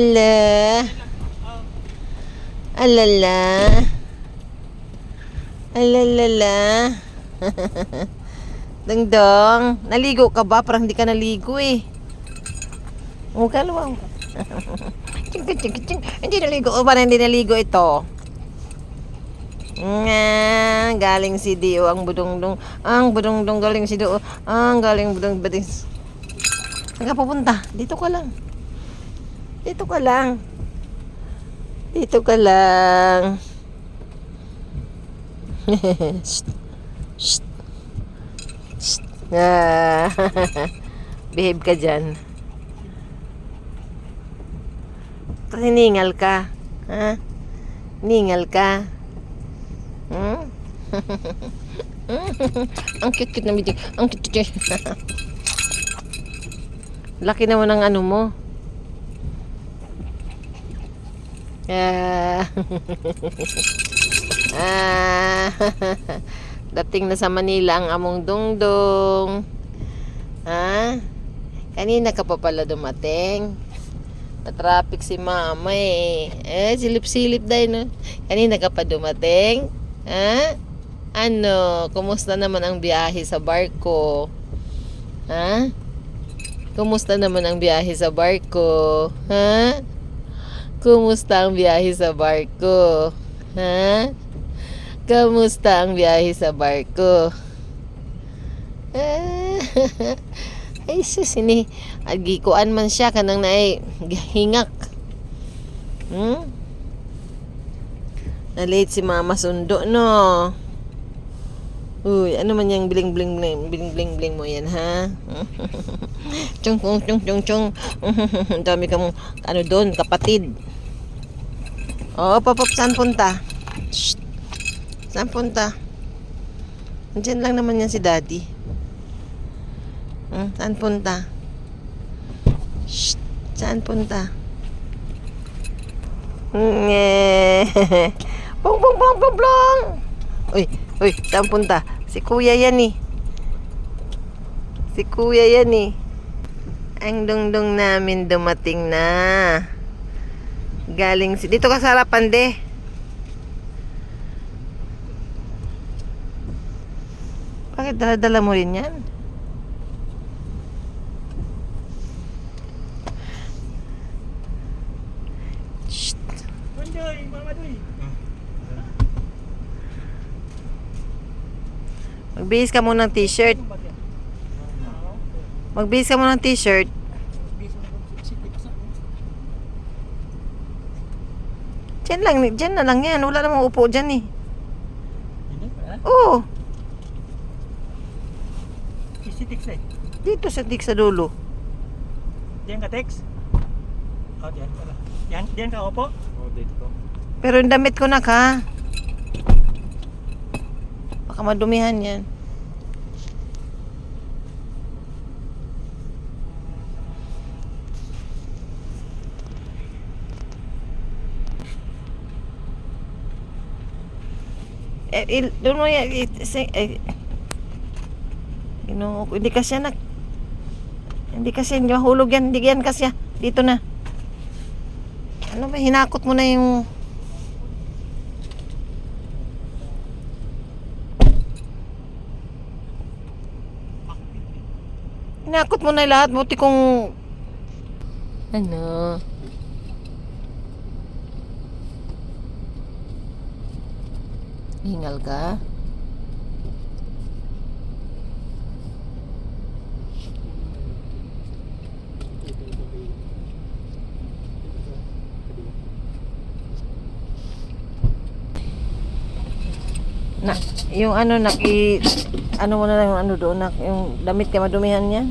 Ala. Alala. Alalala. Dangdong, naligo ka ba? Parang hindi ka naligo eh. Oh, kalawang. Ching, ching, ching, ching. Hindi naligo. O, parang hindi naligo ito. Nga, galing si Dio ang budongdong. Ang budongdong galing si Dio. Ang galing budong budong. Saan ka pupunta? Dito ka lang. Dito ka lang. Dito ka lang. Shh. Shh. Shh. Behave ka dyan. Kasi ningal ka. Ha? Ningal ka. Hmm? ang cute-cute na video. Ang cute-cute. Laki naman ng ano mo. Ah. ah. Dating na sa Manila ang among dungdong. Ha? Kanina ka pa pala dumating. Na-traffic si mama eh. Eh, silip-silip dahil no. Kanina ka pa dumating. Ha? Ano? Kumusta naman ang biyahe sa barko? Ha? Kumusta naman ang biyahe sa barko? Ha? Kumusta ang biyahe sa barko? Ha? Kamusta ang biyahe sa barko? Ah, Ay, sus, ini. Agikuan man siya, kanang naay hingak. Hmm? Na-late si mama sundo, no? Uy, ano man yung bling bling bling bling bling bling mo yan, ha? chung chung chung chung. Ang dami kang ano doon, kapatid. Oo, papap, saan punta? Shh. Saan punta? Diyan lang naman yan si daddy. Hmm, saan punta? Shh. Saan punta? Nge. Pong pong pong pong pong. Uy, uy, saan punta? Si kuya yan eh. Si kuya yan eh. Ang dungdong namin dumating na. Galing si... Dito ka sa harapan, de. Bakit dala-dala mo rin yan? Shh. Mandoy, Mama Doy. Magbihis ka muna ng t-shirt. Magbihis ka muna ng t-shirt. Diyan lang, diyan na lang yan. Wala namang upo dyan eh. Oo, dito sa dik sa dulo. Diyan ka Tex? Oh, diyan pala. Diyan, diyan ka opo? Oh, dito. Pero yung damit ko na ka. Baka yan. Eh, il, doon mo yan. si- Eh, Ginoo ko. Hindi kasi nak. Hindi kasi mahulog yan. Hindi yan kasi. Dito na. Ano ba? Hinakot mo na yung... Hinakot mo na lahat. Buti kung... Ano? Hingal ka? Na, yung ano nak i ano mo na lang yung ano doon nak yung damit ka madumihan niya.